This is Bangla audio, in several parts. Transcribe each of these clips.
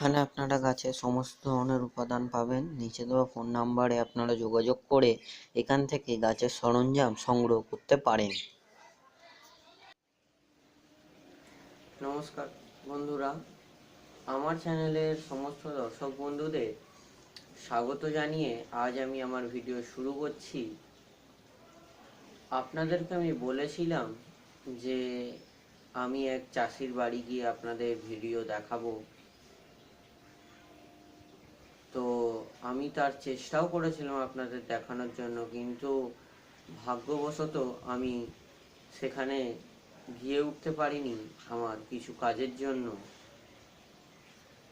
এখানে আপনারা গাছের সমস্ত ধরনের উপাদান পাবেন। নিচে দেওয়া ফোন নাম্বারে আপনারা যোগাযোগ করে এখান থেকে গাছের সরঞ্জাম সংগ্রহ করতে পারেন। নমস্কার বন্ধুরা, আমার চ্যানেলের সমস্ত দর্শক বন্ধুদের স্বাগত জানিয়ে আজ আমি আমার ভিডিও শুরু করছি। আপনাদেরকে আমি বলেছিলাম যে আমি এক চাষির বাড়ি গিয়ে আপনাদের ভিডিও দেখাবো তো আমি তার চেষ্টাও করেছিলাম আপনাদের দেখানোর জন্য, কিন্তু ভাগ্যবশত আমি সেখানে গিয়ে উঠতে পারিনি আমার কিছু কাজের জন্য।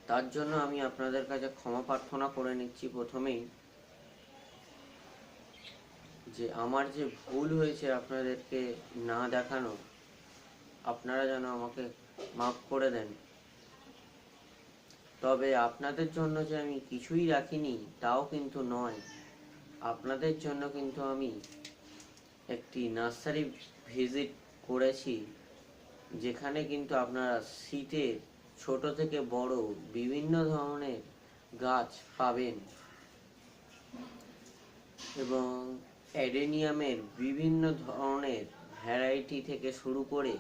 তার জন্য আমি আপনাদের কাছে ক্ষমা প্রার্থনা করে নিচ্ছি প্রথমেই, যে আমার যে ভুল হয়েছে আপনাদেরকে না দেখানো, আপনারা যেন আমাকে মাফ করে দেন। তবে আপনাদের জন্য যে আমি কিছুই রাখিনি, তাও কিন্তু নয়। আপনাদের জন্য কিন্তু আমি একটি নার্সারি ভিজিট করেছি, যেখানে কিন্তু আপনারা শীতের ছোট থেকে বড় বিভিন্ন ধরনের গাছ পাবেন এবং অ্যাডেনিয়ামের বিভিন্ন ধরনের ভ্যারাইটি থেকে শুরু করে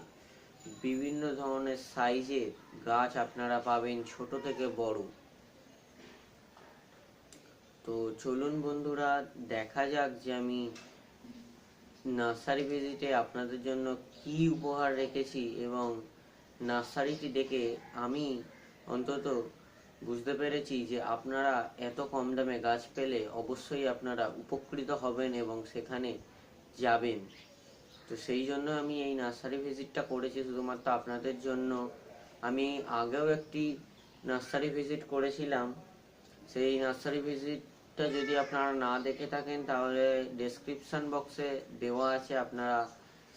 বিভিন্ন ধরনের সাইজের গাছ আপনারা পাবেন ছোট থেকে বড়। তো চলুন বন্ধুরা, দেখা যাক যে আমি নার্সারি ভিজিটে আপনাদের জন্য কি উপহার রেখেছি এবং নার্সারিটি দেখে আমি অন্তত বুঝতে পেরেছি যে আপনারা এত কম দামে গাছ পেলে অবশ্যই আপনারা উপকৃত হবেন এবং সেখানে যাবেন। তো সেই জন্য আমি এই নার্সারি ভিজিটটা করেছি শুধুমাত্র আপনাদের জন্য। আমি আগেও একটি নার্সারি ভিজিট করেছিলাম। সেই নার্সারি ভিজিটটা যদি আপনারা না দেখে থাকেন, তাহলে ডেসক্রিপশন বক্সে দেওয়া আছে আপনারা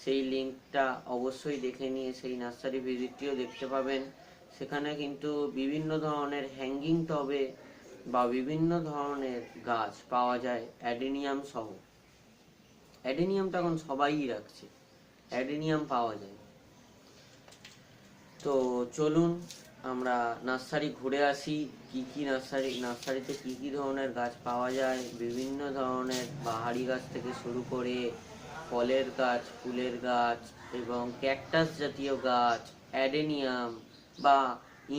সেই লিঙ্কটা অবশ্যই দেখে নিয়ে সেই নার্সারি ভিজিটটিও দেখতে পাবেন। সেখানে কিন্তু বিভিন্ন ধরনের হ্যাঙ্গিং টবে বা বিভিন্ন ধরনের গাছ পাওয়া যায়, অ্যাডেনিয়াম সহ। অ্যাডেনিয়ামটা এখন সবাই রাখছে। অ্যাডেনিয়াম পাওয়া যায়। তো চলুন, আমরা নার্সারি ঘুরে আসি, কি কি নার্সারি, নার্সারিতে কি কি ধরনের গাছ পাওয়া যায়, বিভিন্ন ধরনের বাহারি গাছ থেকে শুরু করে ফলের গাছ, ফুলের গাছ এবং ক্যাকটাস জাতীয় গাছ, অ্যাডেনিয়াম বা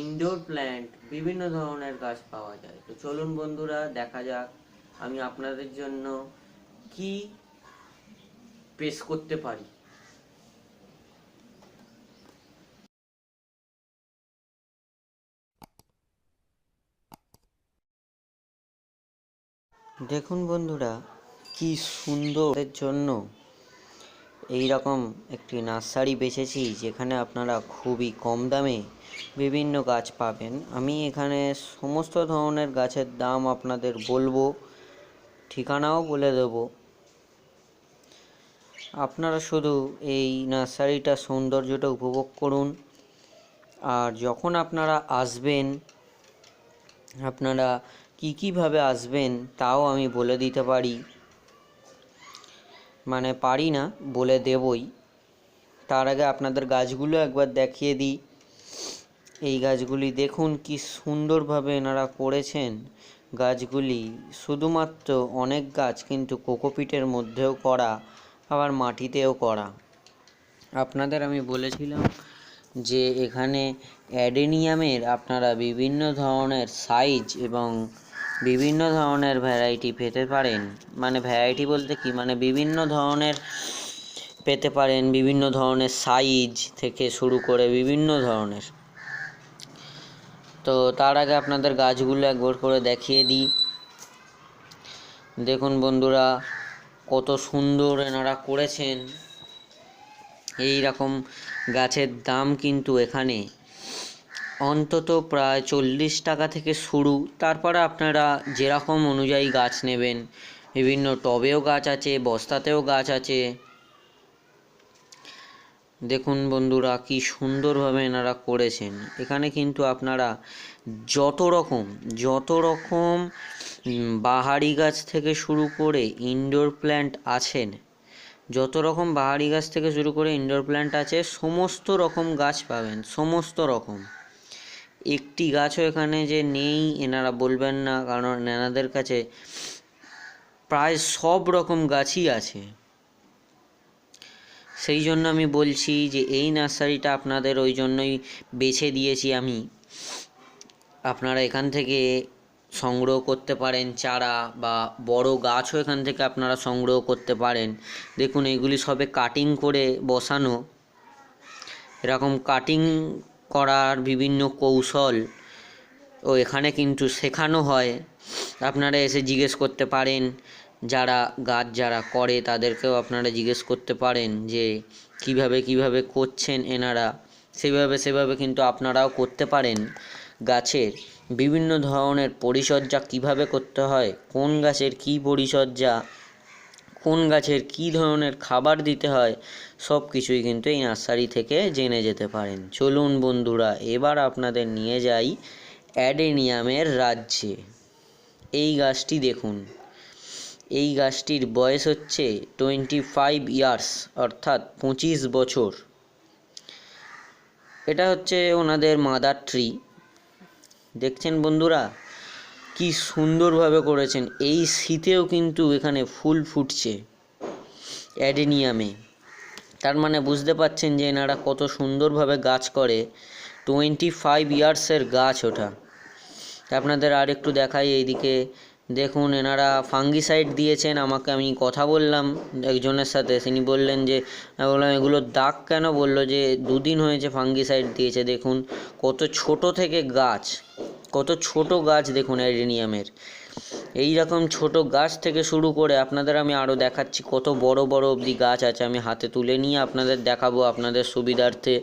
ইনডোর প্ল্যান্ট, বিভিন্ন ধরনের গাছ পাওয়া যায়। তো চলুন বন্ধুরা, দেখা যাক আমি আপনাদের জন্য কি পেশ করতে পারি। দেখুন বন্ধুরা, কি সুন্দরের জন্য এই রকম একটি নার্সারি বেছেছি, যেখানে আপনারা খুবই কম দামে বিভিন্ন গাছ পাবেন। আমি এখানে সমস্ত ধরনের গাছের দাম আপনাদের বলব, ঠিকানাও বলে দেব। আপনারা শুধু এই নার্সারিটার সৌন্দর্যটা উপভোগ করুন। আর যখন আপনারা আসবেন, আপনারা কী কীভাবে আসবেন তাও আমি বলে দিতে পারি। মানে পারি না, বলে দেবই। তার আগে আপনাদের গাছগুলো একবার দেখিয়ে দিই। এই গাছগুলি দেখুন কি সুন্দরভাবে এনারা করেছেন। গাছগুলি শুধুমাত্র অনেক গাছ কিন্তু কোকোপিটের মধ্যেও করা। আবার মাটিতেও করা। আপনাদের আমি বলেছিলাম যে এখানে অ্যাডেনিয়ামের আপনারা বিভিন্ন ধরনের সাইজ এবং বিভিন্ন ধরনের ভ্যারাইটি পেতে পারেন। মানে ভ্যারাইটি বলতে কি? মানে বিভিন্ন ধরনের পেতে পারেন, বিভিন্ন ধরনের সাইজ থেকে শুরু করে বিভিন্ন ধরনের। তো তার আগে আপনাদের গাছগুলো একবার করে দেখিয়ে দিই। দেখুন বন্ধুরা কত সুন্দর এনারা করেছেন। এই রকম গাছের দাম কিন্তু এখানে। অন্তত প্রায় চল্লিশ টাকা থেকে শুরু। তারপরে আপনারা যেরকম অনুযায়ী গাছ নেবেন, বিভিন্ন টবেও গাছ আছে, বস্তাতেও গাছ আছে। দেখুন বন্ধুরা, কি সুন্দরভাবে এনারা করেছেন। এখানে কিন্তু আপনারা যত রকম যত রকম বাহারি গাছ থেকে শুরু করে ইনডোর প্ল্যান্ট আছেন, যত রকম বাহারি গাছ থেকে শুরু করে ইনডোর প্ল্যান্ট আছে, সমস্ত রকম গাছ পাবেন, সমস্ত রকম। একটি গাছও এখানে যে নেই, এনারা বলবেন না, কারণ এনাদের কাছে প্রায় সব রকম গাছই আছে। সেই জন্য আমি বলছি যে এই নার্সারিটা আপনাদের ওই জন্যই বেছে দিয়েছি আমি। আপনারা এখান থেকে সংগ্রহ করতে পারেন চারা বা বড় গাছও এখান থেকে আপনারা সংগ্রহ করতে পারেন। দেখুন এইগুলি সবে কাটিং করে বসানো। এরকম কাটিং করার বিভিন্ন কৌশল ও এখানে কিন্তু শেখানো হয়। আপনারা এসে জিজ্ঞেস করতে পারেন যারা গাছ যারা করে তাদেরকেও আপনারা জিজ্ঞেস করতে পারেন যে কীভাবে কীভাবে করছেন এনারা। সেভাবে সেভাবে কিন্তু আপনারাও করতে পারেন। গাছের বিভিন্ন ধরনের পরিচর্যা কীভাবে করতে হয়, কোন গাছের কী পরিচর্যা, কোন গাছের কী ধরনের খাবার দিতে হয়, সব কিছুই কিন্তু এই নার্সারি থেকে জেনে যেতে পারেন। চলুন বন্ধুরা, এবার আপনাদের নিয়ে যাই অ্যাডেনিয়ামের রাজ্যে। এই গাছটি দেখুন। এই গাছটির বয়স হচ্ছে টোয়েন্টি ফাইভ ইয়ার্স অর্থাৎ পঁচিশ বছর। এটা হচ্ছে ওনাদের মাদার ট্রি দেখছেন বন্ধুরা, কি সুন্দরভাবে করেছেন। এই শীতেও কিন্তু এখানে ফুল ফুটছে অ্যাডেনিয়ামে। তার মানে বুঝতে পাচ্ছেন যে এনারা কত সুন্দরভাবে গাছ করে। টোয়েন্টি ফাইভ ইয়ার্সের গাছ তা আপনাদের আর একটু দেখাই এইদিকে। দেখুন, এনারা ফাঙ্গিসাইড দিয়েছেন, আমাকে আমি কথা বললাম একজনের সাথে, তিনি বললেন যে বললাম এগুলোর দাগ কেন? বলল যে, দুদিন হয়েছে ফাঙ্গিসাইড দিয়েছে, দেখুন, কত ছোট থেকে গাছ, কত ছোট গাছ দেখুন অ্যাডেনিয়ামের এই রকম ছোট গাছ থেকে শুরু করে, আপনাদের আমি আরও দেখাচ্ছি, কত বড় বড় অবধি গাছ আছে, আমি হাতে তুলে নিয়ে আপনাদের দেখাবো আপনাদের সুবিধার্থে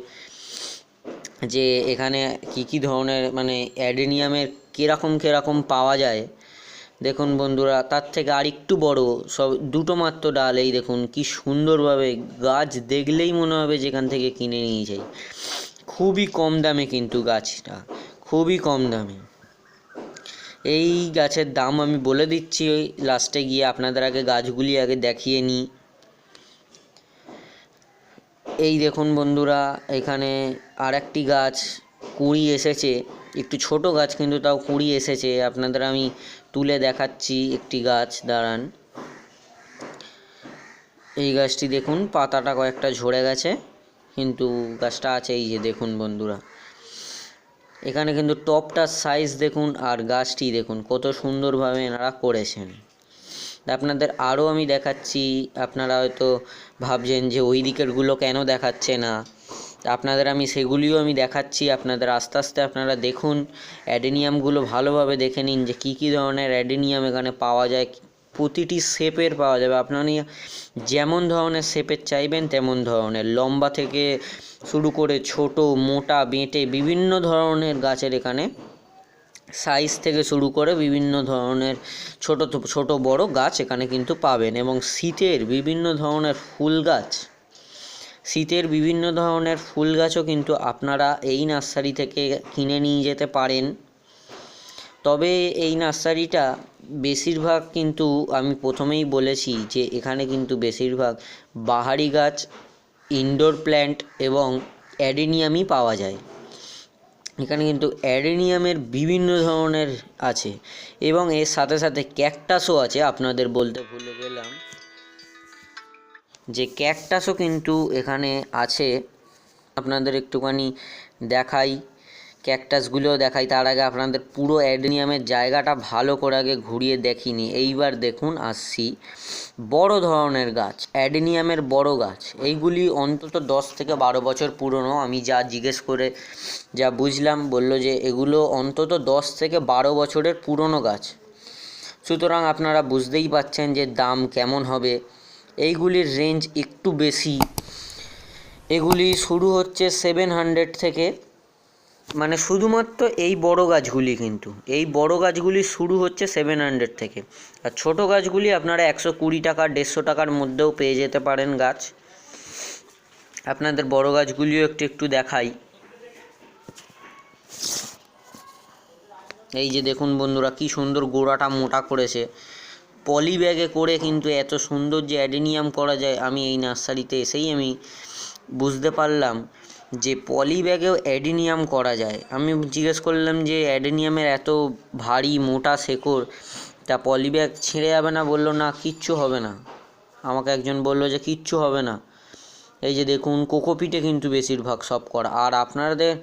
যে, এখানে কি কি ধরনের মানে অ্যাডেনিয়ামের কীরকম কীরকম পাওয়া যায়। দেখুন বন্ধুরা, তার থেকে আর একটু বড়, সব দুটো মাত্র ডাল, এই দেখুন কি সুন্দরভাবে গাছ দেখলেই মনে হবে যেখান থেকে কিনে নিয়ে যাই খুবই কম দামে কিন্তু গাছটা, খুবই কম দামে। এই গাছের দাম আমি বলে দিচ্ছি, ওই লাস্টে গিয়ে আপনাদের আগে গাছগুলি আগে দেখিয়ে নিই। এই দেখুন বন্ধুরা, এখানে আর একটি গাছ কুড়ি এসেছে, একটু ছোট গাছ কিন্তু তাও কুড়ি এসেছে, আপনাদের আমি তুলে দেখাচ্ছি একটি গাছ, দাঁড়ান। এই গাছটি দেখুন, পাতাটা কয়েকটা ঝরে গেছে, কিন্তু গাছটা আছে এই যে, দেখুন বন্ধুরা। এখানে কিন্তু টপটার সাইজ দেখুন আর গাছটি দেখুন, কত সুন্দরভাবে এনারা করেছেন। আপনাদের আরও আমি দেখাচ্ছি, আপনারা হয়তো ভাবছেন যে ওই দিকেরগুলো কেন দেখাচ্ছে না। আপনাদের আমি সেগুলিও আমি দেখাচ্ছি, আপনাদের আস্তে আস্তে আপনারা দেখুন, অ্যাডেনিয়ামগুলো ভালোভাবে দেখে নিন যে কী কী ধরনের অ্যাডেনিয়াম এখানে পাওয়া যায়, প্রতিটি শেপের পাওয়া যাবে। আপনারা যেমন ধরনের শেপের চাইবেন, তেমন ধরনের। লম্বা থেকে শুরু করে ছোট, মোটা, বেঁটে বিভিন্ন ধরনের গাছের এখানে সাইজ থেকে শুরু করে বিভিন্ন ধরনের ছোট ছোট, বড় গাছ এখানে কিন্তু পাবেন এবং শীতের বিভিন্ন ধরনের ফুল গাছ শীতের বিভিন্ন ধরনের ফুল গাছও কিন্তু আপনারা এই নার্সারি থেকে কিনে নিয়ে যেতে পারেন। তবে এই নার্সারিটা বেশিরভাগ কিন্তু আমি প্রথমেই বলেছি যে এখানে কিন্তু বেশিরভাগ বাহারি গাছ ইনডোর প্ল্যান্ট এবং অ্যাডেনিয়ামই পাওয়া যায়। এখানে কিন্তু অ্যাডেনিয়ামের বিভিন্ন ধরনের আছে এবং এর সাথে সাথে ক্যাকটাসও আছে, আপনাদের বলতে ভুলে গেলাম। যে ক্যাকটাসও কিন্তু এখানে আছে। আপনাদের একটুখানি দেখাই, ক্যাকটাসগুলোও দেখাই। তার আগে আপনাদের পুরো অ্যাডেনিয়ামের জায়গাটা ভালো করে আগে ঘুরিয়ে দেখিনি এইবার দেখুন, আসছি। বড় ধরনের গাছ, অ্যাডেনিয়ামের বড় গাছ। এইগুলি অন্তত দশ থেকে বারো বছর পুরনো। আমি যা জিজ্ঞেস করে, যা বুঝলাম, বলল যে এগুলো অন্তত দশ থেকে বারো বছরের পুরনো গাছ। সুতরাং আপনারা বুঝতেই পাচ্ছেন যে দাম কেমন হবে। এইগুলির রেঞ্জ একটু বেশি। এগুলি শুরু হচ্ছে সেভেন হান্ড্রেড থেকে। মানে শুধুমাত্র এই বড় গাছগুলি কিন্তু। এই বড় গাছগুলি শুরু হচ্ছে সেভেন হান্ড্রেড থেকে। আর ছোট গাছগুলি আপনারা একশো কুড়ি টাকা, দেড়শো টাকার মধ্যেও পেয়ে যেতে পারেন গাছ। আপনাদের বড় গাছগুলিও একটু একটু দেখাই। এই যে দেখুন বন্ধুরা, কি সুন্দর গোড়াটা মোটা করেছে। পলি ব্যাগে করে কিন্তু এত সুন্দর যে অ্যাডেনিয়াম করা যায় আমি এই নার্সারিতে এসেই আমি বুঝতে পারলাম যে পলি ব্যাগেও অ্যাডেনিয়াম করা যায়। আমি জিজ্ঞেস করলাম যে অ্যাডেনিয়ামের এত ভারী মোটা শেকড়, তা পলি ব্যাগ ছিঁড়ে যাবে না? বলল, না, কিচ্ছু হবে না। আমাকে একজন বলল যে, কিচ্ছু হবে না। এই যে দেখুন, কোকোপিটে কিন্তু বেশিরভাগ সব করা। আর আপনাদের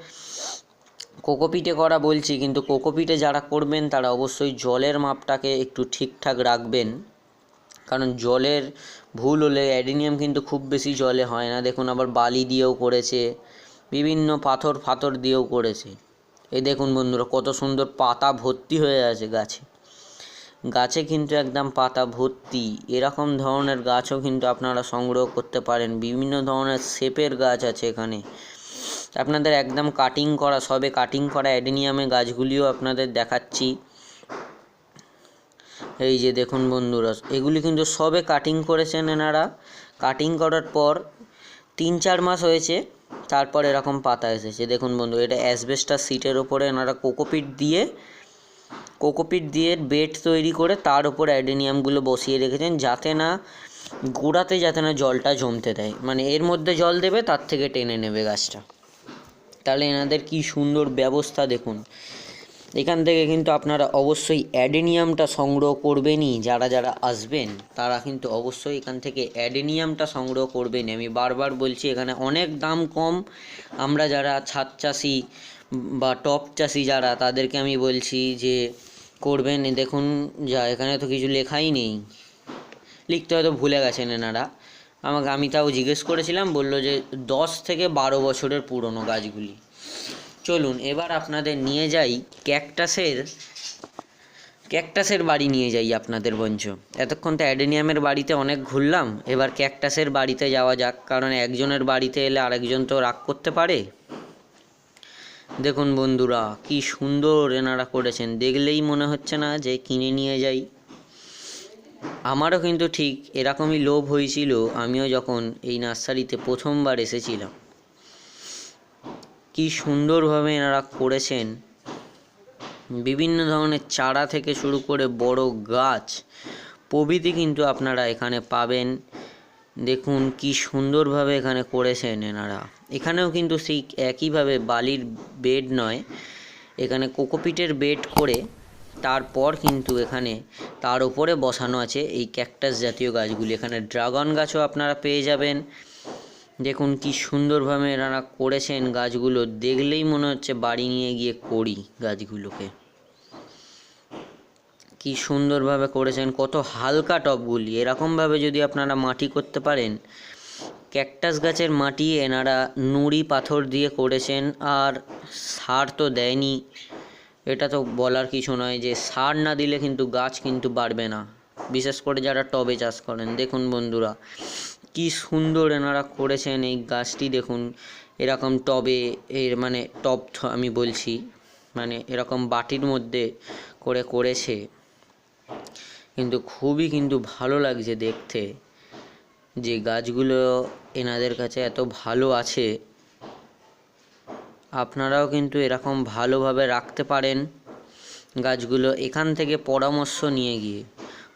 কোকোপিটে করা বলছি, কিন্তু কোকোপিটে যারা করবেন তারা অবশ্যই জলের মাপটাকে একটু ঠিকঠাক রাখবেন। কারণ জলের ভুল হলে অ্যাডিনিয়াম কিন্তু খুব বেশি জলে হয় না। দেখুন আবার বালি দিয়েও করেছে, বিভিন্ন পাথর ফাথর দিয়েও করেছে। এই দেখুন বন্ধুরা, কত সুন্দর পাতা ভর্তি হয়ে আছে গাছে। গাছে কিন্তু একদম পাতা ভর্তি। এরকম ধরনের গাছও কিন্তু আপনারা সংগ্রহ করতে পারেন। বিভিন্ন ধরনের শেপের গাছ আছে এখানে। আপনাদের একদম কাটিং করা, সবে কাটিং করা অ্যাডেনিয়ামে গাছগুলিও আপনাদের দেখাচ্ছি। এই যে দেখুন বন্ধুরা, এগুলি কিন্তু সবে কাটিং করেছেন এনারা। কাটিং করার পর তিন চার মাস হয়েছে, তারপর এরকম পাতা এসেছে। দেখুন বন্ধু এটা অ্যাসবেস্টার সিটের ওপরে এনারা কোকোপিট দিয়ে কোকোপিট দিয়ে বেড তৈরি করে তার উপর অ্যাডেনিয়ামগুলো বসিয়ে রেখেছেন যাতে না গোড়াতে, যাতে না জলটা জমতে দেয়। মানে এর মধ্যে জল দেবে, তার থেকে টেনে নেবে গাছটা। তাহলে এনাদের কি সুন্দর ব্যবস্থা দেখুন। এখান থেকে কিন্তু আপনারা অবশ্যই অ্যাডেনিয়ামটা সংগ্রহ করবেনই, যারা যারা আসবেন, তারা কিন্তু অবশ্যই এখান থেকে অ্যাডেনিয়ামটা সংগ্রহ করবেনই আমি বারবার বলছি, এখানে অনেক দাম কম। আমরা যারা ছাদ চাষি বা টপ চাষি যারা, তাদেরকে আমি বলছি যে করবেন। দেখুন, যা এখানে তো কিছু লেখাই নেই। লিখতে হয়তো ভুলে গেছেন এনারা। আমাকে, আমি তাও জিজ্ঞেস করেছিলাম, বলল যে দশ থেকে বারো বছরের পুরনো গাছগুলি। চলুন, এবার আপনাদের নিয়ে যাই ক্যাকটাসের ক্যাকটাসের বাড়ি নিয়ে যাই আপনাদের বঞ্চ। এতক্ষণ তো অ্যাডেনিয়ামের বাড়িতে অনেক ঘুরলাম, এবার ক্যাকটাসের বাড়িতে যাওয়া যাক, কারণ একজনের বাড়িতে এলে আরেকজন তো রাগ করতে পারে। দেখুন বন্ধুরা, কি সুন্দর এনারা করেছেন, দেখলেই মনে হচ্ছে না যে কিনে নিয়ে যাই। আমারও কিন্তু ঠিক এরকমই লোভ হয়েছিল, আমিও যখন এই নার্সারিতে প্রথমবার এসেছিলাম। কি সুন্দরভাবে এনারা করেছেন। বিভিন্ন ধরনের চারা থেকে শুরু করে বড় গাছ প্রভৃতি কিন্তু আপনারা এখানে পাবেন। দেখুন কি সুন্দরভাবে এখানে করেছেন এনারা। এখানেও কিন্তু সেই একইভাবে বালির বেড নয়, এখানে কোকোপিটের বেড করে তারপর কিন্তু এখানে তার উপরে বসানো আছে এই ক্যাকটাস জাতীয় গাছগুলি। এখানে ড্রাগন গাছও আপনারা পেয়ে যাবেন। দেখুন কি সুন্দরভাবে এনারা করেছেন গাছগুলো। দেখলেই মনে হচ্ছে বাড়ি নিয়ে গিয়ে করি গাছগুলোকে। কি সুন্দরভাবে করেছেন, কত হালকা টবগুলি। এরকমভাবে যদি আপনারা মাটি করতে পারেন ক্যাকটাস গাছের মাটি এনারা নুড়ি পাথর দিয়ে করেছেন, আর সার তো দেয়নি। এটা তো বলার কিছু নয় যে সার না দিলে কিন্তু গাছ কিন্তু বাড়বে না। বিশেষ করে যারা টবে চাষ করেন। দেখুন বন্ধুরা, কি সুন্দর এনারা করেছেন এই গাছটি দেখুন। এরকম টবে এর মানে থ- আমি বলছি মানে এরকম বাটির মধ্যে করে করেছে। কিন্তু খুবই কিন্তু ভালো লাগছে দেখতে যে গাছগুলো এনাদের কাছে এত ভালো আছে। আপনারাও কিন্তু এরকম ভালোভাবে রাখতে পারেন গাছগুলো এখান থেকে পরামর্শ নিয়ে গিয়ে।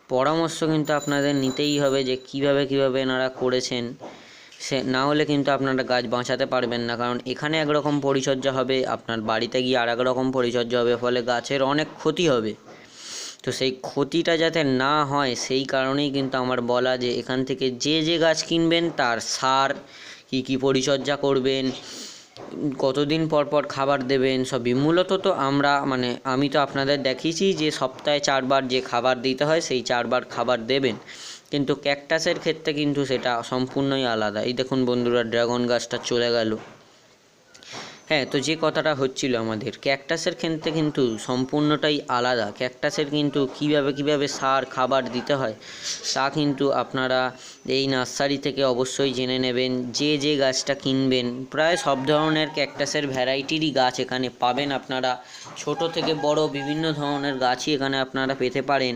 পরামর্শ কিন্তু আপনাদের নিতেই হবে যে কীভাবে কীভাবে এনারা করেছেন। সে না হলে কিন্তু আপনারা গাছ বাঁচাতে পারবেন না, কারণ এখানে একরকম পরিচর্যা হবে, আপনার বাড়িতে গিয়ে আর রকম পরিচর্যা হবে, ফলে গাছের অনেক ক্ষতি হবে। তো সেই ক্ষতিটা যাতে না হয়, সেই কারণেই কিন্তু আমার বলা যে এখান থেকে যে যে গাছ কিনবেন, তার সার, কী কী পরিচর্যা করবেন কতদিন পর পর খাবার দেবেন সবই? মূলত তো আমরা মানে আমি তো আপনাদের দেখিয়েছি যে সপ্তাহে চারবার যে খাবার দিতে হয়, সেই চারবার খাবার দেবেন। কিন্তু ক্যাকটাসের ক্ষেত্রে কিন্তু সেটা সম্পূর্ণই আলাদা। এই দেখুন বন্ধুরা, ড্রাগন গাছটা চলে গেল। হ্যাঁ তো যে কথাটা হচ্ছিল আমাদের, ক্যাকটাসের ক্ষেত্রে কিন্তু সম্পূর্ণটাই আলাদা। ক্যাকটাসের কিন্তু কীভাবে কীভাবে সার, খাবার দিতে হয়, তা কিন্তু আপনারা এই নার্সারি থেকে অবশ্যই জেনে নেবেন। যে যে গাছটা কিনবেন, প্রায় সব ধরনের ক্যাকটাসের ভ্যারাইটিরই গাছ এখানে পাবেন আপনারা। ছোট থেকে বড় বিভিন্ন ধরনের গাছই এখানে আপনারা পেতে পারেন।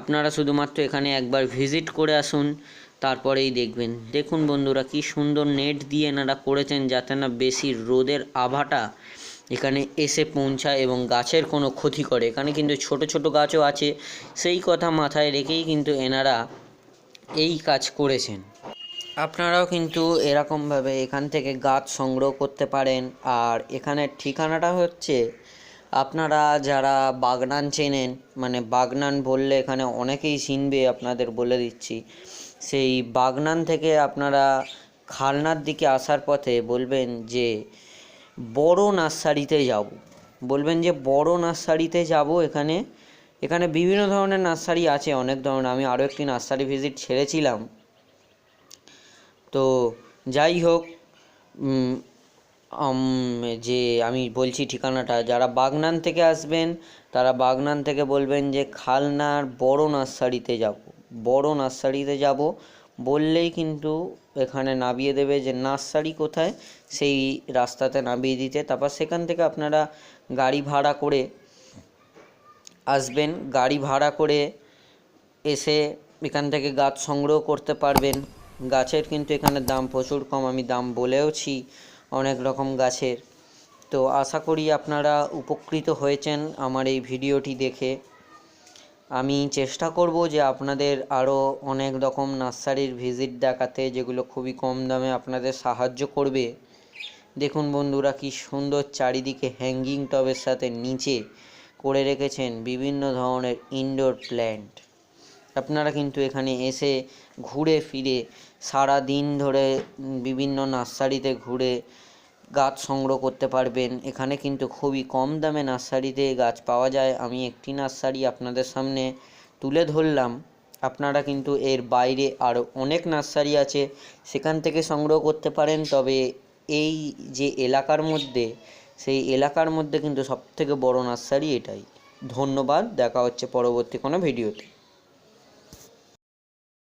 আপনারা শুধুমাত্র এখানে একবার ভিজিট করে আসুন। তারপরেই দেখবেন। দেখুন বন্ধুরা, কি সুন্দর নেট দিয়ে এনারা করেছেন যাতে না বেশি রোদের আভাটা এখানে এসে পৌঁছায় এবং গাছের কোনো ক্ষতি করে। এখানে কিন্তু ছোট ছোট গাছও আছে, সেই কথা মাথায় রেখেই কিন্তু এনারা এই কাজ করেছেন। আপনারাও কিন্তু এরকমভাবে এখান থেকে গাছ সংগ্রহ করতে পারেন। আর এখানের ঠিকানাটা হচ্ছে, আপনারা যারা বাগনান চেনেন মানে বাগনান বললে এখানে অনেকেই চিনবে, আপনাদের বলে দিচ্ছি। সেই বাগনান থেকে আপনারা খালনার দিকে আসার পথে বলবেন যে, বড় নার্সারিতে যাব। বলবেন যে, বড় নার্সারিতে যাব এখানে? এখানে বিভিন্ন ধরনের নার্সারি আছে, অনেক ধরনের। আমি আরও একটি নার্সারি ভিজিট ছেড়েছিলাম। তো যাই হোক যে আমি বলছি ঠিকানাটা, যারা বাগনান থেকে আসবেন, তারা বাগনান থেকে বলবেন যে, খালনার বড় নার্সারিতে যাব। বড় নার্সারিতে যাব। বললেই কিন্তু এখানে নামিয়ে দেবে যে নার্সারি কোথায়? সেই রাস্তাতে নামিয়ে দিতে। তারপর সেখান থেকে আপনারা গাড়ি ভাড়া করে আসবেন। গাড়ি ভাড়া করে এসে এখান থেকে গাছ সংগ্রহ করতে পারবেন। গাছের কিন্তু এখানে দাম প্রচুর কম, আমি দাম বলেওছি অনেক রকম গাছের। তো আশা করি আপনারা উপকৃত হয়েছেন আমার এই ভিডিওটি দেখে। আমি চেষ্টা করব যে আপনাদের আরও অনেক রকম নার্সারির ভিজিট দেখাতে, যেগুলো খুবই কম দামে আপনাদের সাহায্য করবে। দেখুন বন্ধুরা, কি সুন্দর চারিদিকে হ্যাঙ্গিং টবের সাথে নিচে করে রেখেছেন বিভিন্ন ধরনের ইনডোর প্ল্যান্ট আপনারা কিন্তু এখানে এসে ঘুরে ফিরে সারা দিন ধরে বিভিন্ন নার্সারিতে ঘুরে গাছ সংগ্রহ করতে পারবেন। এখানে কিন্তু খুবই কম দামে নার্সারিতে গাছ পাওয়া যায়। আমি একটি নার্সারি আপনাদের সামনে তুলে ধরলাম। আপনারা কিন্তু এর বাইরে আরও অনেক নার্সারি আছে। সেখান থেকে সংগ্রহ করতে পারেন। তবে এই যে এলাকার মধ্যে, সেই এলাকার মধ্যে কিন্তু সবথেকে বড় নার্সারি এটাই। ধন্যবাদ। দেখা হচ্ছে পরবর্তী কোনো ভিডিওতে।